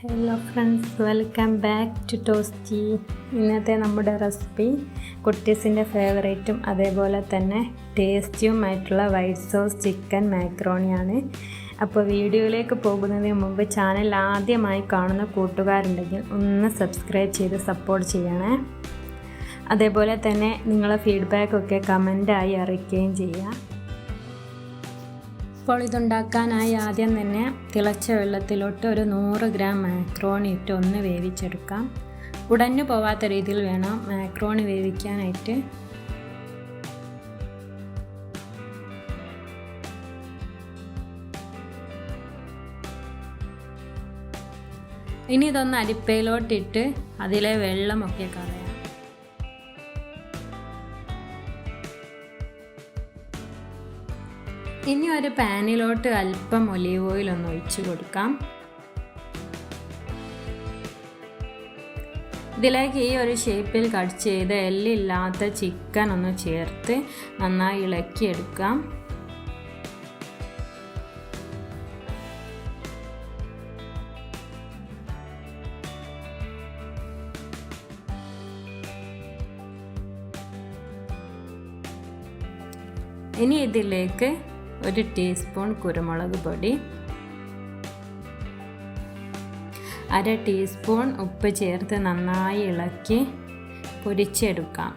Hello friends welcome back to toasty ഇന്നത്തെ നമ്മുടെ recipe കുട്ടീസിന്റെ ഫേവറേറ്റും അതേപോലെ തന്നെ ടേസ്റ്റിയുമായിട്ടുള്ള വൈറ്റ് സോസ് ചിക്കൻ മാക്രോണിയാണ് അപ്പോൾ വീഡിയോയിലേക്ക് പോകുന്നതിന് മുമ്പ് ചാനൽ ആദ്യമായി കാണുന്ന കൂട്ടുകാരുണ്ടെങ്കിൽ ഒന്ന് സബ്സ്ക്രൈബ് ചെയ്ത് സപ്പോർട്ട് ചെയ്യണേ. അതേപോലെ തന്നെ നിങ്ങളെ ഫീഡ്ബാക്കൊക്കെ കമന്റായി അറിയിക്കുകയും ചെയ്യുക അപ്പോൾ ഇതുണ്ടാക്കാനായി ആദ്യം തന്നെ തിളച്ച വെള്ളത്തിലോട്ട് ഒരു നൂറ് ഗ്രാം മാക്രോണി ഇട്ട് ഒന്ന് വേവിച്ചെടുക്കാം. ഉടഞ്ഞു പോവാത്ത രീതിയിൽ വേണം മാക്രോണി വേവിക്കാനായിട്ട്. ഇനി ഇതൊന്ന് അരിപ്പയിലോട്ടിട്ട് അതിലെ വെള്ളമൊക്കെ കളയാം ഇനി ഒരു പാനിലോട്ട് അല്പം ഒലീവ് ഓയിൽ ഒന്ന് ഒഴിച്ച് കൊടുക്കാം. ഇതിലേക്ക് ഈ ഒരു ഷേപ്പിൽ കട്ട് ചെയ്ത് എല്ലില്ലാത്ത ചിക്കൻ ഒന്ന് ചേർത്ത് നന്നായി ഇളക്കിയെടുക്കാം ഇനി ഇതിലേക്ക് ഒരു ടീസ്പൂൺ കുരുമുളക് പൊടി അര ടീസ്പൂൺ ഉപ്പ് ചേർത്ത് നന്നായി ഇളക്കി പൊരിച്ചെടുക്കാം.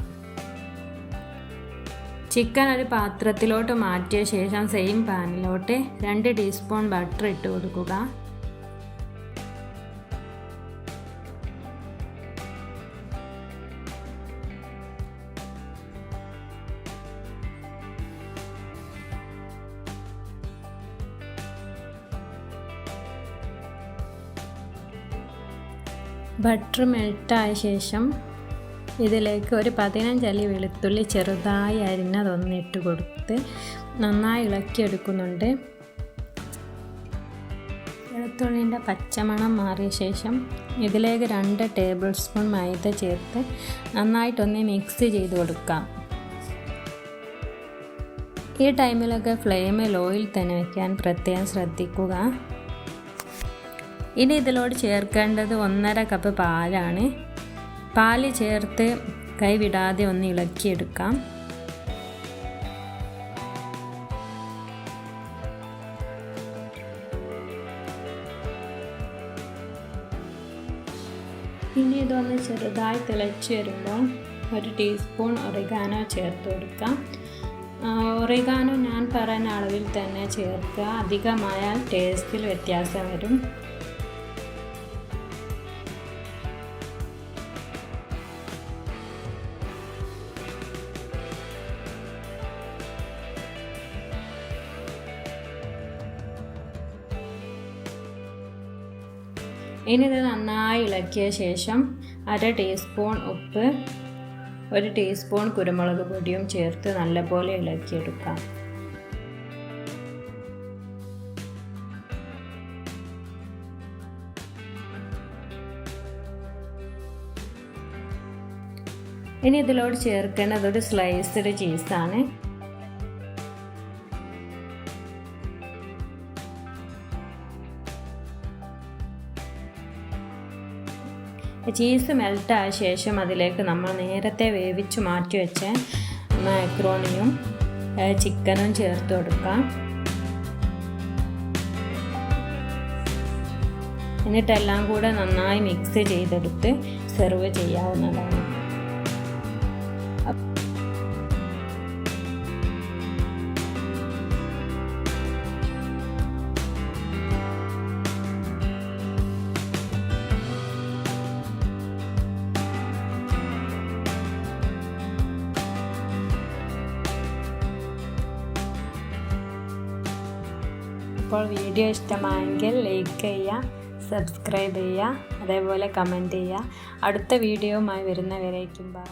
ചിക്കൻ ഒരു പാത്രത്തിലോട്ട് മാറ്റിയ ശേഷം സെയിം പാനിലോട്ട് രണ്ട് ടീസ്പൂൺ ബട്ടർ ഇട്ട് കൊടുക്കുക. ബട്ടർ മെൽട്ടായ ശേഷം ഇതിലേക്ക് ഒരു പതിനഞ്ചല്ലി വെളുത്തുള്ളി ചെറുതായി അരിഞ്ഞതൊന്ന് ഇട്ട് കൊടുത്ത് നന്നായി ഇളക്കിയെടുക്കുന്നുണ്ട്. വെളുത്തുള്ളിന്റെ പച്ചമണം മാറിയ ശേഷം ഇതിലേക്ക് രണ്ട് ടേബിൾ സ്പൂൺ മൈദ ചേർത്ത് നന്നായിട്ടൊന്ന് മിക്സ് ചെയ്ത് കൊടുക്കാം. ഈ ടൈമിലൊക്കെ ഫ്ലെയിമിൽ ഓയിൽ തന്നെ വയ്ക്കാൻ പ്രത്യേകം ശ്രദ്ധിക്കുക. ഇനി ഇതിലോട് ചേർക്കേണ്ടത് ഒന്നര കപ്പ് പാലാണ്. പാൽ ചേർത്ത് കൈവിടാതെ ഒന്ന് ഇളക്കിയെടുക്കാം. ഇനി ഇതൊന്ന് ചെറുതായി തിളച്ച് വരുമ്പോൾ ഒരു ടീസ്പൂൺ ഒറിഗാനോ ചേർത്ത് കൊടുക്കാം. ഒറിഗാനോ ഞാൻ പറയുന്ന അളവിൽ തന്നെ ചേർക്കുക. അധികമായാൽ ടേസ്റ്റിൽ വ്യത്യാസം വരും. ഇനി നന്നായി ഇളക്കിയ ശേഷം അര ടീസ്പൂൺ ഉപ്പ് ഒരു ടീസ്പൂൺ കുരുമുളക് പൊടിയും ചേർത്ത് നല്ലപോലെ ഇളക്കിയെടുക്കാം. ഇനി ഇതിലോട് ചേർക്കേണ്ടത് ഒരു സ്ലൈസ്ഡ് ചീസാണ് ചീസ് മെൽട്ടായ ശേഷം അതിലേക്ക് നമ്മൾ നേരത്തെ വേവിച്ച് മാറ്റി വെച്ച മാക്രോണിയും ചിക്കനും ചേർത്ത് കൊടുക്കാം. എന്നിട്ടെല്ലാം കൂടെ നന്നായി മിക്സ് ചെയ്തെടുത്ത് സെർവ് ചെയ്യാവുന്നതാണ്. അപ്പോൾ വീഡിയോ ഇഷ്ടമായെങ്കിൽ ലൈക്ക് ചെയ്യുക സബ്സ്ക്രൈബ് ചെയ്യുക അതേപോലെ കമന്റ് ചെയ്യുക. അടുത്ത വീഡിയോയുമായി വരുന്നവരേക്കും. ബൈ